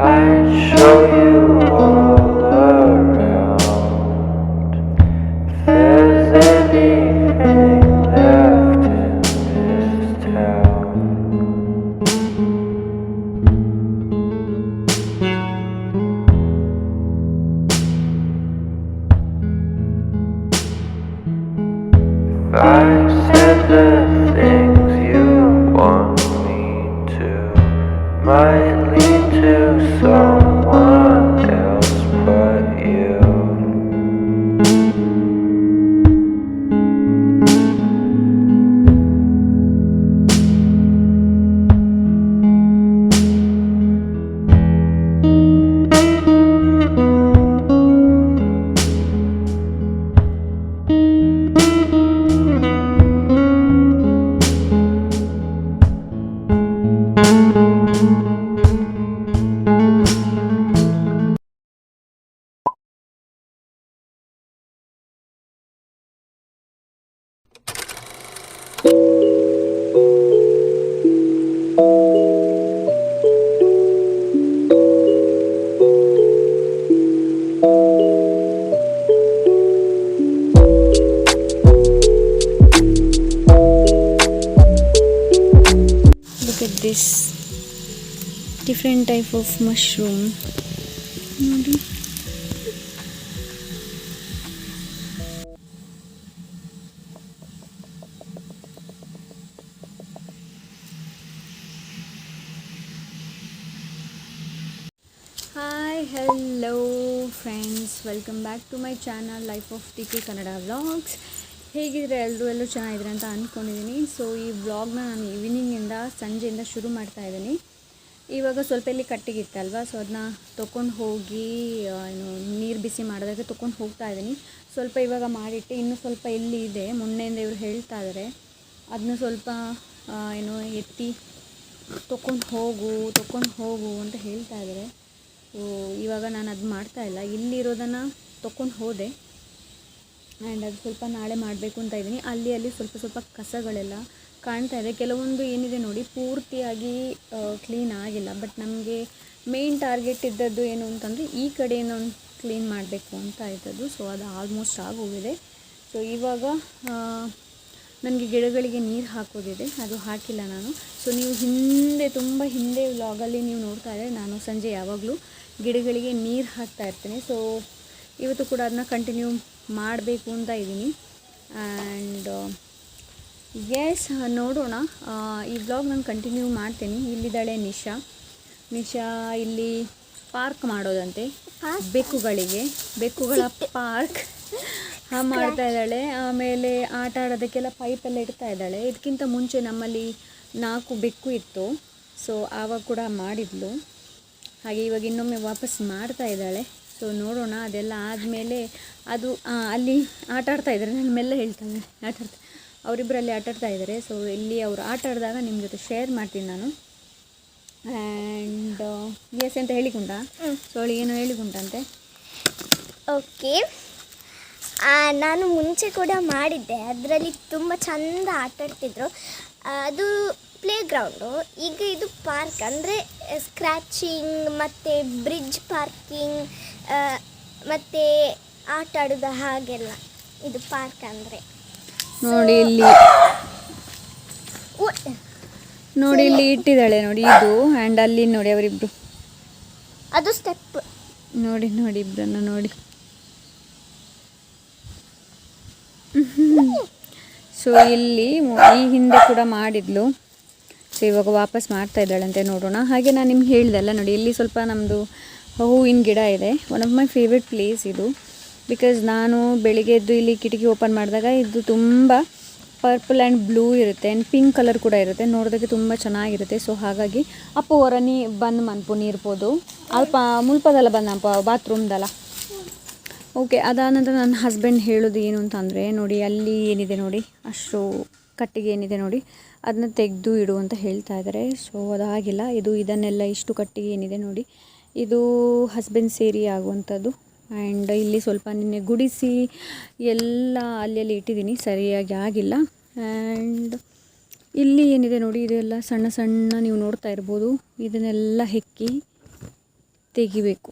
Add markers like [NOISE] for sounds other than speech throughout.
I'd show you all of mushroom. ನೋಡಿ hi hello friends welcome back to my channel life of T K Kannada vlogs ಹೇಗಿದ್ರೆ ಎಲ್ಲರೂ ಎಲ್ಲರೂ ಚೆನ್ನಾಗಿದ್ರೆ ಅಂತ ಅಂದ್ಕೊಂಡಿದ್ದೀನಿ so ಈ ವ್ಲಾಗ್ನ ನಾನು ಈವ್ನಿಂಗಿಂದ ಸಂಜೆಯಿಂದ ಶುರು ಮಾಡ್ತಾ ಇದ್ದೀನಿ. ಇವಾಗ ಸ್ವಲ್ಪ ಇಲ್ಲಿ ಕಟ್ಟಿಗಿತ್ತಲ್ವ ಸೊ ಅದನ್ನ ತೊಗೊಂಡು ಹೋಗಿ ಏನು ನೀರು ಬಿಸಿ ಮಾಡಿದಾಗ ತೊಗೊಂಡು ಹೋಗ್ತಾ ಇದ್ದೀನಿ. ಸ್ವಲ್ಪ ಇವಾಗ ಮಾಡಿಟ್ಟು ಇನ್ನೂ ಸ್ವಲ್ಪ ಇಲ್ಲಿ ಇದೆ. ಮೊನ್ನೆಯಿಂದ ಇವರು ಹೇಳ್ತಾ ಇದ್ದಾರೆ ಅದನ್ನ ಸ್ವಲ್ಪ ಏನು ಎತ್ತಿ ತೊಗೊಂಡು ಹೋಗು ತೊಗೊಂಡು ಹೋಗು ಅಂತ ಹೇಳ್ತಾ ಇದ್ದಾರೆ ಇವಾಗ ನಾನು ಅದು ಮಾಡ್ತಾ ಇಲ್ಲ. ಇಲ್ಲಿರೋದನ್ನು ತೊಗೊಂಡು ಹೋದೆ. ಆ್ಯಂಡ್ ಅದು ಸ್ವಲ್ಪ ನಾಳೆ ಮಾಡಬೇಕು ಅಂತ ಇದ್ದೀನಿ. ಅಲ್ಲಿ ಅಲ್ಲಿ ಸ್ವಲ್ಪ ಸ್ವಲ್ಪ ಕಸಗಳೆಲ್ಲ ಕಾಣ್ತಾ ಇದೆ. ಕೆಲವೊಂದು ಏನಿದೆ ನೋಡಿ, ಪೂರ್ತಿಯಾಗಿ ಕ್ಲೀನ್ ಆಗಿಲ್ಲ. ಬಟ್ ನಮಗೆ ಮೇನ್ ಟಾರ್ಗೆಟ್ ಇದ್ದದ್ದು ಏನು ಅಂತಂದರೆ, ಈ ಕಡೆಯಿಂದ ಒಂದು ಕ್ಲೀನ್ ಮಾಡಬೇಕು ಅಂತ ಇದ್ದದ್ದು. ಸೊ ಅದು ಆಲ್ಮೋಸ್ಟ್ ಆಗೋಗಿದೆ. ಸೊ ಇವಾಗ ನನಗೆ ಗಿಡಗಳಿಗೆ ನೀರು ಹಾಕೋದಿದೆ. ಅದು ಹಾಕಿಲ್ಲ ನಾನು. ಸೊ ನೀವು ಹಿಂದೆ, ತುಂಬ ಹಿಂದೆ ವ್ಲಾಗಲ್ಲಿ ನೀವು ನೋಡ್ತಾ ಇದ್ದರೆ ನಾನು ಸಂಜೆ ಯಾವಾಗಲೂ ಗಿಡಗಳಿಗೆ ನೀರು ಹಾಕ್ತಾ ಇರ್ತೀನಿ. ಸೊ ಇವತ್ತು ಕೂಡ ಅದನ್ನ ಕಂಟಿನ್ಯೂ ಮಾಡಬೇಕು ಅಂತ ಇದ್ದೀನಿ. ಆ್ಯಂಡ್ ಎಸ್ ನೋಡೋಣ. ಈ ಬ್ಲಾಗ್ ನಾನು ಕಂಟಿನ್ಯೂ ಮಾಡ್ತೀನಿ. ಇಲ್ಲಿದ್ದಾಳೆ ನಿಶಾ. ನಿಶಾ ಇಲ್ಲಿ ಪಾರ್ಕ್ ಮಾಡೋದಂತೆ. ಬೆಕ್ಕುಗಳಿಗೆ. ಬೆಕ್ಕುಗಳ [LAUGHS] ಪಾರ್ಕ್ ಹಾ ಮಾಡ್ತಾ ಇದ್ದಾಳೆ. ಆಮೇಲೆ ಆಟ ಆಡೋದಕ್ಕೆಲ್ಲ ಪೈಪೆಲ್ಲ ಇಡ್ತಾ ಇದ್ದಾಳೆ. ಇದಕ್ಕಿಂತ ಮುಂಚೆ ನಮ್ಮಲ್ಲಿ ನಾಲ್ಕು ಬೆಕ್ಕು ಇತ್ತು. ಸೊ ಆವಾಗ ಕೂಡ ಮಾಡಿದ್ಲು. ಹಾಗೆ ಇವಾಗ ಇನ್ನೊಮ್ಮೆ ವಾಪಸ್ ಮಾಡ್ತಾ ಇದ್ದಾಳೆ. ಸೊ ನೋಡೋಣ. ಅದೆಲ್ಲ ಆದಮೇಲೆ ಅದು ಅಲ್ಲಿ ಆಟ ಆಡ್ತಾ ಇದ್ದಾರೆ. ನಾನು ಮೆಲ್ಲ ಹೇಳ್ತಾ ಇದ್ದಾರೆ. ಆಟ ಆಡ್ತಾ ಅವರಿಬ್ಬರಲ್ಲಿ ಆಟಾಡ್ತಾ ಇದ್ದಾರೆ. ಸೊ ಇಲ್ಲಿ ಅವರು ಆಟ ಆಡಿದಾಗ ನಿಮ್ಮ ಜೊತೆ ಶೇರ್ ಮಾಡ್ತೀನಿ ನಾನು. ಆ್ಯಂಡ್ ಎಸ್ ಅಂತ ಹೇಳಿಕೊಂಡ ಸೊ ಅವಳಿಗೆ ಏನು ಹೇಳಿಕೊಂಡಂತೆ ಓಕೆ ನಾನು ಮುಂಚೆ ಕೂಡ ಮಾಡಿದ್ದೆ. ಅದರಲ್ಲಿ ತುಂಬ ಚಂದ ಆಟ ಆಡ್ತಿದ್ರು ಅದು ಪ್ಲೇ ಗ್ರೌಂಡು ಈಗ ಇದು ಪಾರ್ಕ್ ಅಂದರೆ ಸ್ಕ್ರ್ಯಾಚಿಂಗ್ ಮತ್ತು ಬ್ರಿಡ್ಜ್ ಪಾರ್ಕಿಂಗ್ ಮತ್ತು ಆಟ ಆಡೋದು ಹಾಗೆಲ್ಲ. ಇದು ಪಾರ್ಕ್ ಅಂದರೆ. ನೋಡಿ ಇಲ್ಲಿ. ನೋಡಿ ಇಲ್ಲಿ ಇಟ್ಟಿದ್ದಾಳೆ ನೋಡಿ ಇದು ಆ್ಯಂಡ್ ಅಲ್ಲಿ ನೋಡಿ ಅವರಿಬ್ರು. ಅದು ಸ್ಟೆಪ್ ನೋಡಿ ನೋಡಿ ಇಬ್ಬರನ್ನು ನೋಡಿ. ಸೊ ಇಲ್ಲಿ ಈ ಹಿಂದೆ ಕೂಡ ಮಾಡಿದ್ಲು. ಸೊ ಇವಾಗ ವಾಪಸ್ ಮಾಡ್ತಾ ಇದ್ದಾಳಂತೆ ನೋಡೋಣ. ಹಾಗೆ ನಾನು ನಿಮ್ಗೆ ಹೇಳ್ದಲ್ಲ ನೋಡಿ ಇಲ್ಲಿ ಸ್ವಲ್ಪ ನಮ್ಮದು ಹೂವಿನ ಗಿಡ ಇದೆ. One of my favourite place ಇದು. ಬಿಕಾಸ್ ನಾನು ಬೆಳಿಗ್ಗೆ ಎದ್ದು ಇಲ್ಲಿ ಕಿಟಕಿ ಓಪನ್ ಮಾಡಿದಾಗ ಇದು ತುಂಬ ಪರ್ಪಲ್ ಆ್ಯಂಡ್ ಬ್ಲೂ ಇರುತ್ತೆ ಆ್ಯಂಡ್ ಪಿಂಕ್ ಕಲರ್ ಕೂಡ ಇರುತ್ತೆ. ನೋಡೋದಕ್ಕೆ ತುಂಬ ಚೆನ್ನಾಗಿರುತ್ತೆ. ಸೊ ಹಾಗಾಗಿ ಅಪ್ಪ ಹೊರ ನೀ ಬಂದು ಮನ್ಪು ನೀರ್ಬೋದು. ಅಲ್ಪ ಮುಲ್ಪದಲ್ಲ ಬಂದಪ್ಪ ಬಾತ್ರೂಮ್ದಲ್ಲ. ಓಕೆ ಅದಾನಂತರ ನನ್ನ ಹಸ್ಬೆಂಡ್ ಹೇಳೋದು ಏನು ಅಂತಂದರೆ, ನೋಡಿ ಅಲ್ಲಿ ಏನಿದೆ ನೋಡಿ, ಅಷ್ಟು ಕಟ್ಟಿಗೆ ಏನಿದೆ ನೋಡಿ ಅದನ್ನ ತೆಗೆದು ಇಡು ಅಂತ ಹೇಳ್ತಾ ಇದ್ದಾರೆ ಸೊ ಅದಾಗಿಲ್ಲ. ಇದು ಇದನ್ನೆಲ್ಲ ಇಷ್ಟು ಕಟ್ಟಿಗೆ ಏನಿದೆ ನೋಡಿ, ಇದು ಹಸ್ಬೆಂಡ್ ಸೇರಿ ಆಗುವಂಥದ್ದು. ಆ್ಯಂಡ್ ಇಲ್ಲಿ ಸ್ವಲ್ಪ ನಿನ್ನೆ ಗುಡಿಸಿ ಎಲ್ಲ ಅಲ್ಲಿ ಅಲ್ಲಿ ಇಟ್ಟಿದ್ದೀನಿ, ಸರಿಯಾಗಿ ಆಗಿಲ್ಲ. ಆ್ಯಂಡ್ ಇಲ್ಲಿ ಏನಿದೆ ನೋಡಿ ಇದೆಲ್ಲ ಸಣ್ಣ ಸಣ್ಣ ನೀವು ನೋಡ್ತಾ ಇರ್ಬೋದು. ಇದನ್ನೆಲ್ಲ ಹೆಕ್ಕಿ ತೆಗಿಬೇಕು.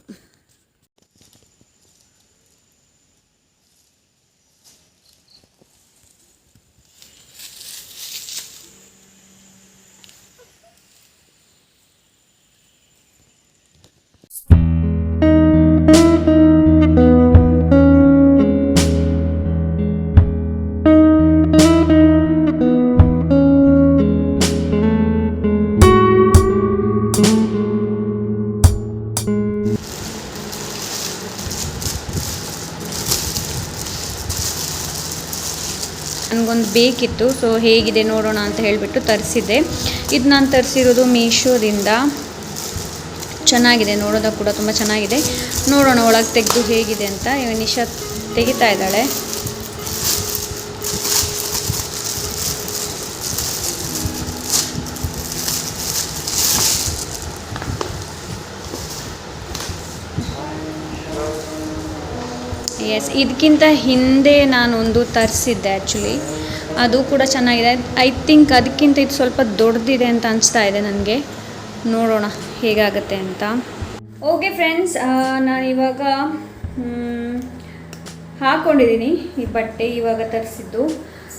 ಬೇಕಿತ್ತು ಸೊ ಹೇಗಿದೆ ನೋಡೋಣ ಅಂತ ಹೇಳಿಬಿಟ್ಟು ತರಿಸಿದ್ದೆ. ಇದು ನಾನು ತರಿಸಿರೋದು ಮೀಶೋದಿಂದ. ಚೆನ್ನಾಗಿದೆ ನೋಡೋದಕ್ಕೆ ಕೂಡ ತುಂಬ ಚೆನ್ನಾಗಿದೆ. ನೋಡೋಣ, ಒಳಗೆ ತೆಗೆದು ಹೇಗಿದೆ ಅಂತ. ನಿಶಾ ತೆಗಿತಾ ಇದ್ದಾಳೆ. ಎಸ್ ಇದಕ್ಕಿಂತ ಹಿಂದೆ ನಾನೊಂದು ತರಿಸಿದ್ದೆ ಆ್ಯಕ್ಚುಲಿ ಅದು ಕೂಡ ಚೆನ್ನಾಗಿದೆ. ಐ ಥಿಂಕ್ ಅದಕ್ಕಿಂತ ಇದು ಸ್ವಲ್ಪ ದೊಡ್ಡದಿದೆ ಅಂತ ಅನಿಸ್ತಾ ಇದೆ ನನಗೆ. ನೋಡೋಣ ಹೇಗಾಗುತ್ತೆ ಅಂತ. ಓಕೆ ಫ್ರೆಂಡ್ಸ್ ನಾನು ಇವಾಗ ಹಾಕ್ಕೊಂಡಿದ್ದೀನಿ ಈ ಬಟ್ಟೆ ಇವಾಗ ತರಿಸಿದ್ದು.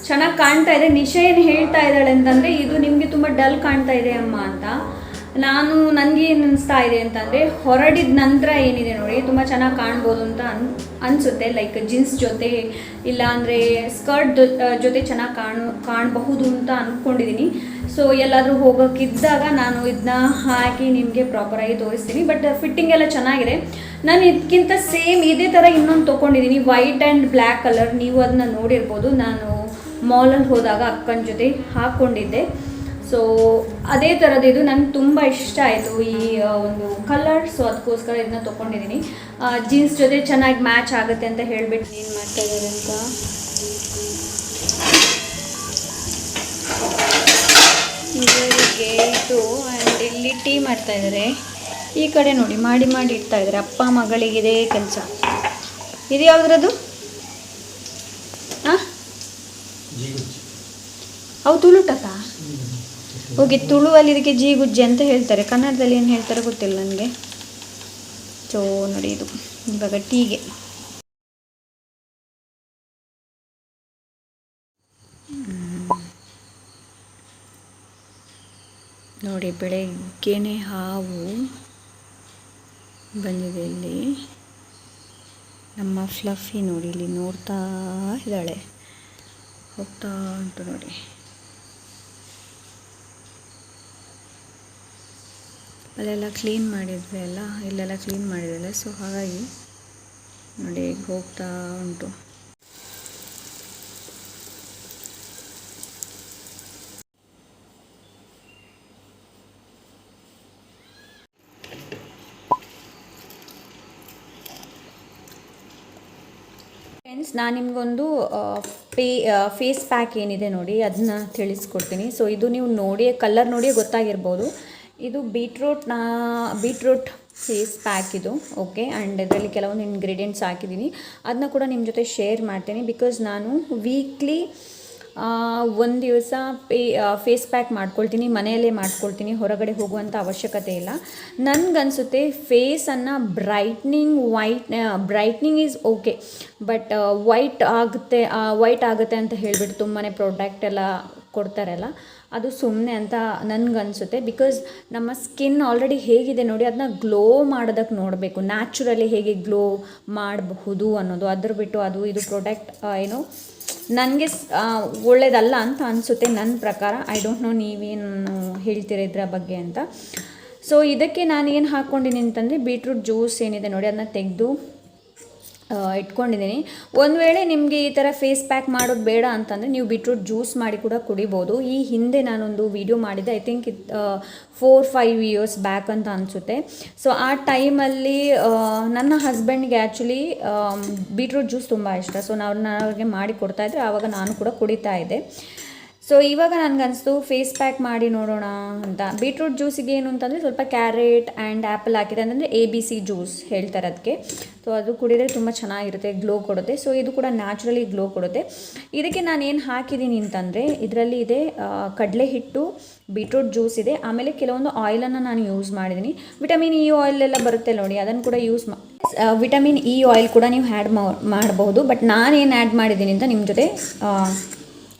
ಚೆನ್ನಾಗಿ ಕಾಣ್ತಾ ಇದೆ. ನಿಶಾ ಏನು ಹೇಳ್ತಾ ಇದ್ದಾಳೆ ಅಂತಂದರೆ, ಇದು ನಿಮಗೆ ತುಂಬ ಡಲ್ ಕಾಣ್ತಾ ಇದೆ ಅಮ್ಮ ಅಂತ. ನಾನು ನನಗೆ ಏನು ಅನಿಸ್ತಾ ಇದೆ ಅಂತಂದರೆ ಹೊರಡಿದ ನಂತರ ಏನಿದೆ ನೋಡಿ, ತುಂಬ ಚೆನ್ನಾಗಿ ಕಾಣ್ಬೋದು ಅಂತ ಅನ್, ಅನಿಸುತ್ತೆ. ಲೈಕ್ ಜೀನ್ಸ್ ಜೊತೆ ಇಲ್ಲ ಅಂದರೆ ಸ್ಕರ್ಟ್ ಜೊತೆ ಚೆನ್ನಾಗಿ ಕಾಣು, ಕಾಣಬಹುದು ಅಂತ ಅಂದ್ಕೊಂಡಿದ್ದೀನಿ ಸೊ ಎಲ್ಲಾದರೂ ಹೋಗೋಕ್ಕಿದ್ದಾಗ ನಾನು ಇದನ್ನ ಹಾಕಿ ನಿಮಗೆ ಪ್ರಾಪರಾಗಿ ತೋರಿಸ್ತೀನಿ. ಬಟ್ ಫಿಟ್ಟಿಂಗ್ ಎಲ್ಲ ಚೆನ್ನಾಗಿದೆ. ನಾನು ಇದಕ್ಕಿಂತ ಸೇಮ್ ಇದೇ ಥರ ಇನ್ನೊಂದು ತೊಗೊಂಡಿದ್ದೀನಿ ವೈಟ್ ಆ್ಯಂಡ್ ಬ್ಲ್ಯಾಕ್ ಕಲರ್ ನೀವು ಅದನ್ನ ನೋಡಿರ್ಬೋದು. ನಾನು ಮಾಲಲ್ಲಿ ಹೋದಾಗ ಅಕ್ಕನ ಜೊತೆ ಹಾಕ್ಕೊಂಡಿದ್ದೆ ಸೊ ಅದೇ ಥರದ್ದು ಇದು ನನಗೆ ತುಂಬ ಇಷ್ಟ ಆಯಿತು ಈ ಒಂದು ಕಲರ್ ಸೊ ಅದಕ್ಕೋಸ್ಕರ ಇದನ್ನ ತೊಗೊಂಡಿದ್ದೀನಿ ಜೀನ್ಸ್ ಜೊತೆ ಚೆನ್ನಾಗಿ ಮ್ಯಾಚ್ ಆಗುತ್ತೆ ಅಂತ ಹೇಳಿಬಿಟ್ಟು ಏನು ಮಾಡ್ತಾ ಇದ್ದಾರೆ ಅಂತ? ಗೇಟು ಇದು ಆ್ಯಂಡ್ ಇಲ್ಲಿ ಟೀ ಮಾಡ್ತಾ ಇದ್ದಾರೆ ಈ ಕಡೆ ನೋಡಿ ಮಾಡಿ ಮಾಡಿ ಇಡ್ತಾ ಇದ್ದಾರೆ ಅಪ್ಪ ಮಗಳಿಗಿದೆ ಕೆಲಸ. ಇದು ಯಾವುದ್ರದ್ದು? ಹಾಂ ಅವು ತುಳುಟಕ ಹೋಗಿ ತುಳುವಲ್ಲಿ ಇದಕ್ಕೆ ಜೀಗುಜ್ಜೆ ಅಂತ ಹೇಳ್ತಾರೆ. ಕನ್ನಡದಲ್ಲಿ ಏನು ಹೇಳ್ತಾರೆ ಗೊತ್ತಿಲ್ಲ ನನಗೆ. ಸೊ ನೋಡಿ ಇದು. ಇವಾಗ ಟೀಗೆ. ನೋಡಿ ಬೆಳಗ್ಗೆನೆ ಹಾವು ಬಂದಿದೆ ಇಲ್ಲಿ. ನಮ್ಮ ಫ್ಲಫಿ ನೋಡಿ ಇಲ್ಲಿ ನೋಡ್ತಾ ಇದ್ದಾಳೆ. ಹೋಗ್ತಾ ಉಂಟು ನೋಡಿ. ಅಲ್ಲೆಲ್ಲ ಕ್ಲೀನ್ ಮಾಡಿದ್ವಿ ಅಲ್ಲ, ಇಲ್ಲೆಲ್ಲ ಕ್ಲೀನ್ ಮಾಡಿದ್ವಲ್ಲ ಸೊ ಹಾಗಾಗಿ ನೋಡಿ ಹೋಗ್ತಾ ಉಂಟು. ಫ್ರೆಂಡ್ಸ್ ನಾನು ನಿಮಗೊಂದು ಪೇ ಫೇಸ್ ಪ್ಯಾಕ್ ಏನಿದೆ ನೋಡಿ, ಅದನ್ನ ತಿಳಿಸ್ಕೊಡ್ತೀನಿ. ಸೊ ಇದು ನೀವು ನೋಡಿ ಕಲರ್ ನೋಡಿ ಗೊತ್ತಾಗಿರ್ಬೋದು. ಇದು ಬೀಟ್ರೂಟ್ನ, ಬೀಟ್ರೂಟ್ ಫೇಸ್ ಪ್ಯಾಕ್ ಇದು ಓಕೆ ಆ್ಯಂಡ್ ಇದರಲ್ಲಿ ಕೆಲವೊಂದು ಇಂಗ್ರೀಡಿಯೆಂಟ್ಸ್ ಹಾಕಿದ್ದೀನಿ. ಅದನ್ನ ಕೂಡ ನಿಮ್ಮ ಜೊತೆ ಶೇರ್ ಮಾಡ್ತೀನಿ ಬಿಕಾಸ್ ನಾನು ವೀಕ್ಲಿ ಒಂದು ದಿವಸ ಪೇ ಫೇಸ್ ಪ್ಯಾಕ್ ಮಾಡ್ಕೊಳ್ತೀನಿ, ಮನೆಯಲ್ಲೇ ಮಾಡ್ಕೊಳ್ತೀನಿ, ಹೊರಗಡೆ ಹೋಗುವಂಥ ಅವಶ್ಯಕತೆ ಇಲ್ಲ. ನನಗನ್ಸುತ್ತೆ ಫೇಸನ್ನು brightening white brightening is okay but white ಆಗುತ್ತೆ ವೈಟ್ ಆಗುತ್ತೆ ಅಂತ ಹೇಳಿಬಿಟ್ಟು ತುಂಬಾ ಪ್ರಾಡಕ್ಟ್ ಎಲ್ಲ ಕೊಡ್ತಾರಲ್ಲ, ಅದು ಸುಮ್ಮನೆ ಅಂತ ನನಗನ್ಸುತ್ತೆ. ಬಿಕಾಸ್ ನಮ್ಮ ಸ್ಕಿನ್ ಆಲ್ರೆಡಿ ಹೇಗಿದೆ ನೋಡಿ ಅದನ್ನ ಗ್ಲೋ ಮಾಡೋದಕ್ಕೆ ನೋಡಬೇಕು. ನ್ಯಾಚುರಲಿ ಹೇಗೆ ಗ್ಲೋ ಮಾಡಬಹುದು ಅನ್ನೋದು. ಅದ್ರ ಬಿಟ್ಟು ಅದು ಇದು ಪ್ರೊಡಕ್ಟ್ ಏನು, ನನಗೆ ಒಳ್ಳೇದಲ್ಲ ಅಂತ ಅನಿಸುತ್ತೆ ನನ್ನ ಪ್ರಕಾರ. ಐ ಡೋಂಟ್ ನೋ ನೀವೇನು ಹೇಳ್ತೀರ ಇದ್ರ ಬಗ್ಗೆ ಅಂತ. ಸೊ ಇದಕ್ಕೆ ನಾನು ಏನು ಹಾಕ್ಕೊಂಡಿದ್ದೀನಿ ಅಂತಂದರೆ ಬೀಟ್ರೂಟ್ ಜ್ಯೂಸ್ ಏನಿದೆ ನೋಡಿ ಅದನ್ನ ತೆಗೆದು ಇಟ್ಕೊಂಡಿದ್ದೀನಿ. ಒಂದು ವೇಳೆ ನಿಮಗೆ ಈ ಥರ ಫೇಸ್ ಪ್ಯಾಕ್ ಮಾಡೋದು ಬೇಡ ಅಂತಂದರೆ ನೀವು ಬಿಟ್ರೂಟ್ ಜ್ಯೂಸ್ ಮಾಡಿ ಕೂಡ ಕುಡಿಬೋದು. ಈ ಹಿಂದೆ ನಾನೊಂದು ವಿಡಿಯೋ ಮಾಡಿದ್ದೆ. I think it four five years back ಅಂತ ಅನಿಸುತ್ತೆ. ಸೊ ಆ ಟೈಮಲ್ಲಿ ನನ್ನ ಹಸ್ಬೆಂಡ್ಗೆ ಆ್ಯಕ್ಚುಲಿ ಬೀಟ್ರೂಟ್ ಜ್ಯೂಸ್ ತುಂಬ ಇಷ್ಟ. ಸೊ ನಾವು ಅವ್ರಿಗೆ ಮಾಡಿ ಕೊಡ್ತಾಯಿದ್ರೆ ಆವಾಗ ನಾನು ಕೂಡ ಕುಡಿತಾ ಇದ್ದೆ. ಸೊ ಇವಾಗ ನನಗನ್ನಿಸ್ತು ಫೇಸ್ ಪ್ಯಾಕ್ ಮಾಡಿ ನೋಡೋಣ ಅಂತ. ಬೀಟ್ರೂಟ್ ಜ್ಯೂಸಿಗೆ ಏನು ಅಂತಂದರೆ ಸ್ವಲ್ಪ ಕ್ಯಾರೆಟ್ ಆ್ಯಂಡ್ ಆ್ಯಪಲ್ ಹಾಕಿದೆ ಅಂತಂದರೆ ಎ ಬಿ ಸಿ ಜ್ಯೂಸ್ ಹೇಳ್ತಾರೆ ಅದಕ್ಕೆ ಸೊ ಅದು ಕುಡಿದ್ರೆ ತುಂಬ ಚೆನ್ನಾಗಿರುತ್ತೆ ಗ್ಲೋ ಕೊಡುತ್ತೆ. ಸೊ ಇದು ಕೂಡ ನ್ಯಾಚುರಲಿ ಗ್ಲೋ ಕೊಡುತ್ತೆ. ಇದಕ್ಕೆ ನಾನು ಏನು ಹಾಕಿದ್ದೀನಿ ಅಂತಂದರೆ, ಇದರಲ್ಲಿ ಇದೆ ಕಡಲೆ ಹಿಟ್ಟು ಬೀಟ್ರೂಟ್ ಜ್ಯೂಸ್ ಇದೆ. ಆಮೇಲೆ ಕೆಲವೊಂದು ಆಯಿಲನ್ನು ನಾನು ಯೂಸ್ ಮಾಡಿದ್ದೀನಿ ವಿಟಮಿನ್ ಇ ಆಯಿಲ್ ಎಲ್ಲ ಬರುತ್ತೆ ನೋಡಿ, ಅದನ್ನು ಕೂಡ ಯೂಸ್ ಮಾ ವಿಟಮಿನ್ ಇ ಆಯಿಲ್ ಕೂಡ ನೀವು ಆ್ಯಡ್ ಮಾಡಬಹುದು ಬಟ್ ನಾನೇನು ಆ್ಯಡ್ ಮಾಡಿದ್ದೀನಿ ಅಂತ ನಿಮ್ಮ ಜೊತೆ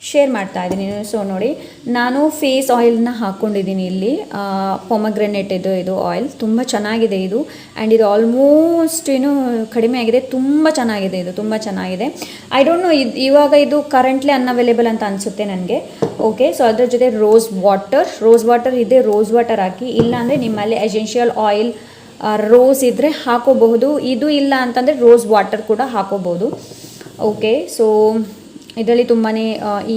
ಶೇರ್ ಮಾಡ್ತಾ ಇದ್ದೀನಿ. ಸೊ ನೋಡಿ, ನಾನು ಫೇಸ್ ಆಯಿಲ್ನ ಹಾಕ್ಕೊಂಡಿದ್ದೀನಿ ಇಲ್ಲಿ. ಪೊಮಗ್ರೆನೇಟ್ ಇದು ಇದು ಆಯಿಲ್ ತುಂಬ ಚೆನ್ನಾಗಿದೆ ಇದು. ಆ್ಯಂಡ್ ಇದು ಆಲ್ಮೋಸ್ಟ್ ಏನು ಕಡಿಮೆ ಆಗಿದೆ. ತುಂಬ ಚೆನ್ನಾಗಿದೆ ಇದು. ತುಂಬ ಚೆನ್ನಾಗಿದೆ. ಐ ಡೋಂಟ್ ನೋ ಇದು, ಇವಾಗ ಇದು ಕರೆಂಟ್ಲಿ ಅನ್ಅವೈಲೇಬಲ್ ಅಂತ ಅನಿಸುತ್ತೆ ನನಗೆ. ಓಕೆ ಸೊ ಅದ್ರ ಜೊತೆ ರೋಸ್ ವಾಟರ್ ರೋಸ್ ವಾಟರ್ ಇದೆ ರೋಸ್ ವಾಟರ್ ಹಾಕಿ. ಇಲ್ಲಾಂದರೆ ನಿಮ್ಮಲ್ಲಿ ಎಸೆನ್ಷಿಯಲ್ ಆಯಿಲ್ ರೋಸ್ ಇದ್ದರೆ ಹಾಕೋಬಹುದು. ಇದು ಇಲ್ಲ ಅಂತಂದರೆ ರೋಸ್ ವಾಟರ್ ಕೂಡ ಹಾಕೋಬಹುದು. ಓಕೆ ಸೊ ಇದರಲ್ಲಿ ತುಂಬಾ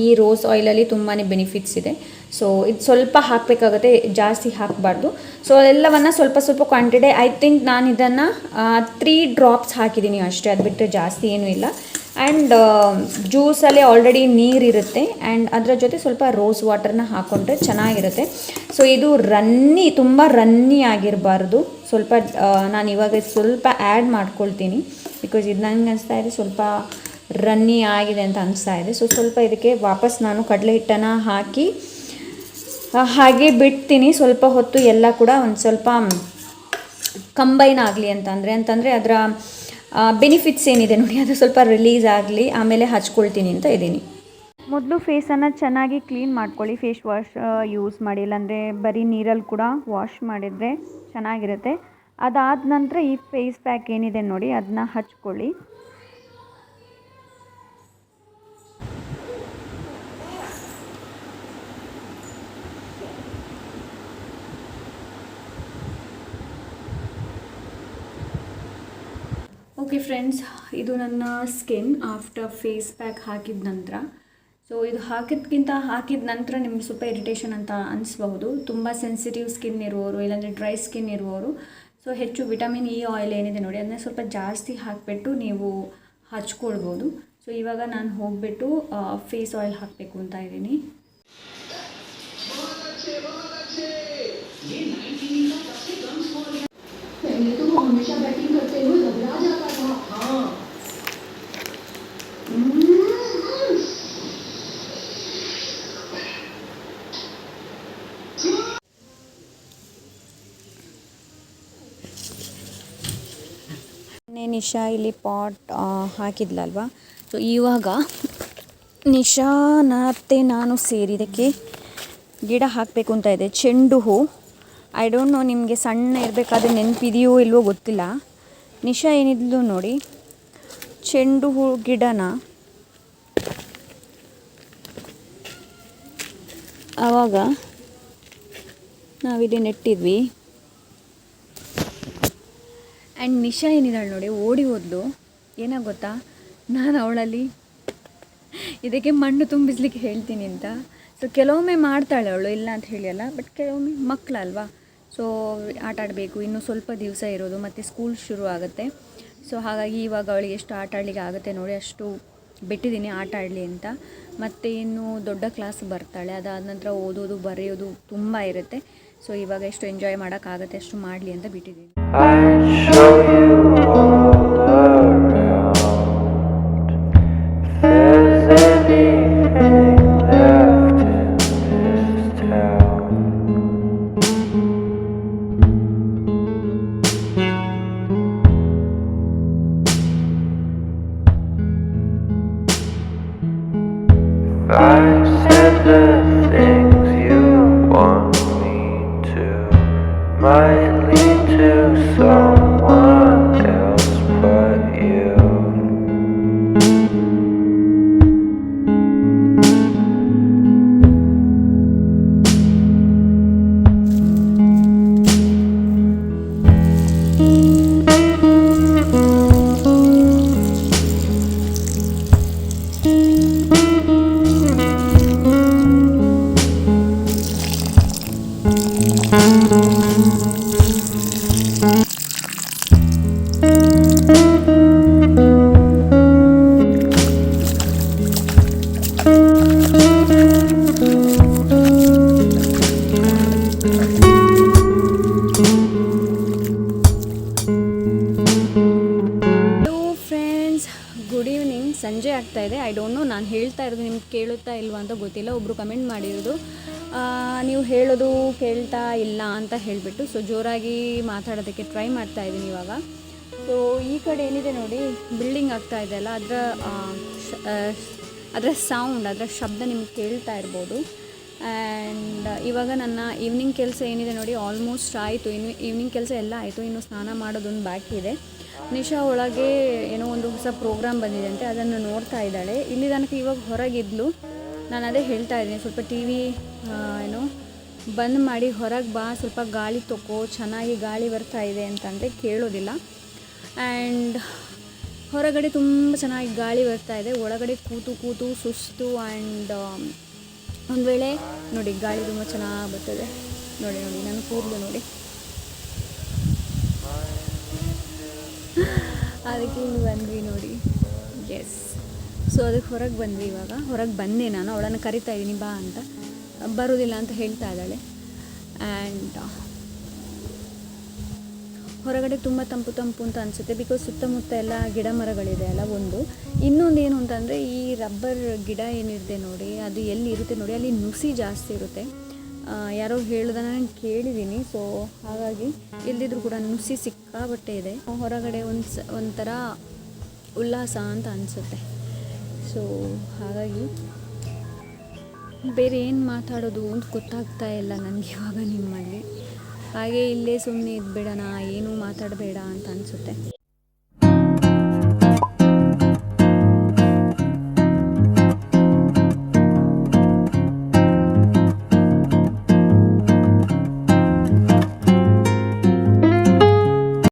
ಈ ರೋಸ್ ಆಯಿಲಲ್ಲಿ ತುಂಬಾ ಬೆನಿಫಿಟ್ಸ್ ಇದೆ. ಸೊ ಇದು ಸ್ವಲ್ಪ ಹಾಕಬೇಕಾಗುತ್ತೆ, ಜಾಸ್ತಿ ಹಾಕಬಾರ್ದು. ಸೊ ಎಲ್ಲವನ್ನು ಸ್ವಲ್ಪ ಸ್ವಲ್ಪ ಕ್ವಾಂಟಿಟಿ ಐ ಥಿಂಕ್ ನಾನು ಇದನ್ನು ತ್ರೀ ಡ್ರಾಪ್ಸ್ ಹಾಕಿದ್ದೀನಿ ಅಷ್ಟೇ. ಅದು ಬಿಟ್ಟರೆ ಜಾಸ್ತಿ ಏನೂ ಇಲ್ಲ. ಆ್ಯಂಡ್ ಜ್ಯೂಸಲ್ಲಿ ಆಲ್ರೆಡಿ ನೀರಿರುತ್ತೆ ಆ್ಯಂಡ್ ಅದರ ಜೊತೆ ಸ್ವಲ್ಪ ರೋಸ್ ವಾಟರ್ನ ಹಾಕ್ಕೊಂಡ್ರೆ ಚೆನ್ನಾಗಿರುತ್ತೆ. ಸೊ ಇದು ರನ್ನಿ ತುಂಬ ರನ್ನಿ ಆಗಿರಬಾರ್ದು. ಸ್ವಲ್ಪ ನಾನು ಇವಾಗ ಸ್ವಲ್ಪ ಆ್ಯಡ್ ಮಾಡ್ಕೊಳ್ತೀನಿ. ಬಿಕಾಸ್ ಇದು ನನಗೆ ಅನಿಸ್ತಾ ಇದೆ, ಸ್ವಲ್ಪ ರನ್ನಿ ಆಗಿದೆ ಅಂತ ಅನಿಸ್ತಾ ಇದೆ. ಸೊ ಸ್ವಲ್ಪ ಇದಕ್ಕೆ ವಾಪಸ್ ನಾನು ಕಡಲೆ ಹಿಟ್ಟನ್ನು ಹಾಕಿ ಹಾಗೆ ಬಿಡ್ತೀನಿ. ಸ್ವಲ್ಪ ಹೊತ್ತು ಎಲ್ಲ ಕೂಡ ಒಂದು ಸ್ವಲ್ಪ ಕಂಬೈನ್ ಆಗಲಿ ಅಂತಂದರೆ ಅಂತಂದರೆ ಅದರ ಬೆನಿಫಿಟ್ಸ್ ಏನಿದೆ ನೋಡಿ, ಅದು ಸ್ವಲ್ಪ ರಿಲೀಸ್ ಆಗಲಿ, ಆಮೇಲೆ ಹಚ್ಕೊಳ್ತೀನಿ ಅಂತ ಇದ್ದೀನಿ. ಮೊದಲು ಫೇಸನ್ನು ಚೆನ್ನಾಗಿ ಕ್ಲೀನ್ ಮಾಡ್ಕೊಳ್ಳಿ. ಫೇಸ್ ವಾಶ್ ಯೂಸ್ ಮಾಡಿ. ಇಲ್ಲಾಂದರೆ ಬರೀ ನೀರಲ್ಲಿ ಕೂಡ ವಾಶ್ ಮಾಡಿದರೆ ಚೆನ್ನಾಗಿರುತ್ತೆ. ಅದಾದ ನಂತರ ಈ ಫೇಸ್ ಪ್ಯಾಕ್ ಏನಿದೆ ನೋಡಿ ಅದನ್ನ ಹಚ್ಕೊಳ್ಳಿ. ಓಕೆ ಫ್ರೆಂಡ್ಸ್ ಇದು ನನ್ನ ಸ್ಕಿನ್ ಆಫ್ಟರ್ ಫೇಸ್ ಪ್ಯಾಕ್ ಹಾಕಿದ ನಂತರ ಸೊ ಇದು ಹಾಕಿದ್ಕಿಂತ ಹಾಕಿದ ನಂತರ ನಿಮ್ಗೆ ಸ್ವಲ್ಪ ಇರಿಟೇಷನ್ ಅಂತ ಅನಿಸ್ಬಹುದು ತುಂಬ ಸೆನ್ಸಿಟಿವ್ ಸ್ಕಿನ್ ಇರುವವರು ಇಲ್ಲಾಂದರೆ ಡ್ರೈ ಸ್ಕಿನ್ ಇರುವವರು ಸೊ ಹೆಚ್ಚು ವಿಟಮಿನ್ ಇ ಆಯಿಲ್ ಏನಿದೆ ನೋಡಿ ಅದನ್ನ ಸ್ವಲ್ಪ ಜಾಸ್ತಿ ಹಾಕಿಬಿಟ್ಟು ನೀವು ಹಚ್ಕೊಳ್ಬೋದು ಸೊ ಇವಾಗ ನಾನು ಹೋಗಿಬಿಟ್ಟು ಫೇಸ್ ಆಯಿಲ್ ಹಾಕಬೇಕು ಅಂತ ಇದ್ದೀನಿ पहले तो वो हमेशा बैटिंग करते हुए घबरा जाता ನಿಶಾ ಇಲ್ಲಿ ಪಾಟ್ ಹಾಕಿದ್ಲಲ್ವಾ? ಸೊ ಇವಾಗ ನಿಶಾ ಮತ್ತೆ ನಾನು ಸೇರಿದಕ್ಕೆ ಗಿಡ ಹಾಕಬೇಕು ಅಂತ ಇದೆ. ಚೆಂಡು ಹೂ. ಐ ಡೋಂಟ್ ನೋ ನಿಮಗೆ ಸಣ್ಣ ಇರಬೇಕಾದ್ರೆ ನೆನಪಿದೆಯೋ ಇಲ್ವೋ ಗೊತ್ತಿಲ್ಲ. ನಿಶಾ ಏನಿದ್ಲು ನೋಡಿ. ಚೆಂಡು ಹೂ ಗಿಡನ ಆವಾಗ ನಾವಿಲ್ಲಿ ನೆಟ್ಟಿದ್ವಿ. ಆ್ಯಂಡ್ ನಿಶಾ ಏನಿದ್ದಾಳೆ ನೋಡಿ, ಓಡಿ ಹೋದ್ಲು. ಏನೋ ಗೊತ್ತಾ? ನಾನು ಅವಳಲ್ಲಿ, ಇದಕ್ಕೆ ಮಣ್ಣು ತುಂಬಿಸ್ಲಿಕ್ಕೆ ಹೇಳ್ತೀನಿ ಅಂತ. ಸೊ ಕೆಲವೊಮ್ಮೆ ಮಾಡ್ತಾಳೆ ಅವಳು, ಇಲ್ಲ ಅಂತ ಹೇಳಿಯಲ್ಲ ಬಟ್ ಕೆಲವೊಮ್ಮೆ ಮಕ್ಕಳಲ್ವಾ ಸೊ ಆಟ ಆಡಬೇಕು, ಇನ್ನೂ ಸ್ವಲ್ಪ ದಿವಸ ಇರೋದು, ಮತ್ತು ಸ್ಕೂಲ್ ಶುರು ಆಗುತ್ತೆ. ಸೊ ಹಾಗಾಗಿ ಇವಾಗ ಅವಳಿಗೆ ಎಷ್ಟು ಆಟ ಆಡಲಿಕ್ಕೆ ಆಗುತ್ತೆ ನೋಡಿ, ಅಷ್ಟು ಬಿಟ್ಟಿದ್ದೀನಿ ಆಟ ಆಡಲಿ ಅಂತ. ಮತ್ತು ಇನ್ನು ದೊಡ್ಡ ಕ್ಲಾಸ್ ಬರ್ತಾಳೆ, ಅದಾದ ನಂತರ ಓದೋದು, ಬರೆಯೋದು ತುಂಬ ಇರುತ್ತೆ. ಸೊ ಇವಾಗ ಎಷ್ಟು ಎಂಜಾಯ್ ಮಾಡೋಕ್ಕಾಗತ್ತೆ, ಅಷ್ಟು ಮಾಡಲಿ ಅಂತ ಬಿಟ್ಟಿದ್ದೀನಿ. I'd show you all ನಾನು ಹೇಳ್ತಾ ಇರೋದು ನಿಮ್ಗೆ ಕೇಳುತ್ತಾ ಇಲ್ವಾ ಅಂತ ಗೊತ್ತಿಲ್ಲ ಒಬ್ಬರು ಕಮೆಂಟ್ ಮಾಡಿರೋದು. ನೀವು ಹೇಳೋದು ಕೇಳ್ತಾ ಇಲ್ಲ ಅಂತ ಹೇಳಿಬಿಟ್ಟು ಸೊ ಜೋರಾಗಿ ಮಾತಾಡೋದಕ್ಕೆ ಟ್ರೈ ಮಾಡ್ತಾ ಇದ್ದೀನಿ ಇವಾಗ. ಸೊ ಈ ಕಡೆ ಏನಿದೆ ನೋಡಿ ಬಿಲ್ಡಿಂಗ್ ಆಗ್ತಾ ಇದೆ ಅಲ್ಲ, ಅದರ ಅದರ ಸೌಂಡ್ ಅದರ ಶಬ್ದ ನಿಮ್ಗೆ ಕೇಳ್ತಾ ಇರ್ಬೋದು. ಆ್ಯಂಡ್ ಇವಾಗ ನನ್ನ ಈವ್ನಿಂಗ್ ಕೆಲಸ ಏನಿದೆ ನೋಡಿ ಆಲ್ಮೋಸ್ಟ್ ಆಯಿತು. ಇನ್ನು ಈವ್ನಿಂಗ್ ಕೆಲಸ ಎಲ್ಲ ಆಯಿತು. ಇನ್ನು ಸ್ನಾನ ಮಾಡೋದೊಂದು ಬಾಕಿ ಇದೆ. ನಿಶಾ ಒಳಗೆ ಏನೋ ಒಂದು ಹೊಸ ಪ್ರೋಗ್ರಾಮ್ ಬಂದಿದೆ ಅಂತೆ, ಅದನ್ನು ನೋಡ್ತಾ ಇದ್ದಾಳೆ. ಇಲ್ಲಿ ತನಕ ಇವಾಗ ಹೊರಗಿದ್ಲು. ನಾನು ಅದೇ ಹೇಳ್ತಾ ಇದ್ದೀನಿ, ಸ್ವಲ್ಪ ಟಿ ವಿ ಏನು ಬಂದ್ ಮಾಡಿ ಹೊರಗೆ ಬಾ, ಸ್ವಲ್ಪ ಗಾಳಿ ತಗೋ ಚೆನ್ನಾಗಿ ಗಾಳಿ ಬರ್ತಾ ಇದೆ ಅಂತಂದರೆ ಕೇಳೋದಿಲ್ಲ. ಆ್ಯಂಡ್ ಹೊರಗಡೆ ತುಂಬ ಚೆನ್ನಾಗಿ ಗಾಳಿ ಬರ್ತಾ ಇದೆ, ಒಳಗಡೆ ಕೂತು ಕೂತು ಸುಸ್ತು ಆ್ಯಂಡ್ ಒಂದು ವೇಳೆ ನೋಡಿ, ಗಾಳಿ ತುಂಬ ಚೆನ್ನಾಗಿ ಬರ್ತದೆ. ನೋಡಿ ನೋಡಿ ನಾನು ಕೂದಲು ನೋಡಿ. ಅದಕ್ಕೆ ಇಲ್ಲಿ ಬಂದ್ವಿ ನೋಡಿ. ಎಸ್ ಸೊ ಅದಕ್ಕೆ ಹೊರಗೆ ಬಂದ್ವಿ ಇವಾಗ. ಹೊರಗೆ ಬಂದೆ ನಾನು. ಅವಳನ್ನು ಕರಿತಾ ಇದ್ದೀನಿ, ಬಾ ಅಂತ. ಬರೋದಿಲ್ಲ ಅಂತ ಹೇಳ್ತಾ ಇದ್ದಾಳೆ. ಆ್ಯಂಡ್ ಹೊರಗಡೆ ತುಂಬ ತಂಪು ತಂಪು ಅಂತ ಅನಿಸುತ್ತೆ. ಬಿಕಾಸ್ ಸುತ್ತಮುತ್ತ ಎಲ್ಲ ಗಿಡ ಮರಗಳಿದೆ ಅಲ್ಲ ಒಂದು. ಇನ್ನೊಂದು ಏನು ಅಂತಂದರೆ ಈ ರಬ್ಬರ್ ಗಿಡ ಏನಿರುತ್ತೆ ನೋಡಿ, ಅದು ಎಲ್ಲಿ ಇರುತ್ತೆ ನೋಡಿ, ಅಲ್ಲಿ ನುಸಿ ಜಾಸ್ತಿ ಇರುತ್ತೆ. ಯಾರೋ ಹೇಳ್ದನ ನಾನು ಕೇಳಿದ್ದೀನಿ ಸೊ ಹಾಗಾಗಿ ಇಲ್ದಿದ್ರು ಕೂಡ ನುಸಿ ಸಿಕ್ಕಾಬಟ್ಟೆ ಇದೆ. ಹೊರಗಡೆ ಒಂದು ಸ, ಒಂಥರ ಉಲ್ಲಾಸ ಅಂತ ಅನಿಸುತ್ತೆ. ಸೊ ಹಾಗಾಗಿ ಬೇರೆ ಏನು ಮಾತಾಡೋದು ಅಂತ ಗೊತ್ತಾಗ್ತಾ ಇಲ್ಲ ನನಗೆ ಇವಾಗ ನಿಮ್ಮಲ್ಲಿ. ಹಾಗೆ ಇಲ್ಲೇ ಸುಮ್ಮನೆ ಇದ್ಬಿಡೋಣ, ಏನೂ ಮಾತಾಡಬೇಡ ಅಂತ ಅನಿಸುತ್ತೆ.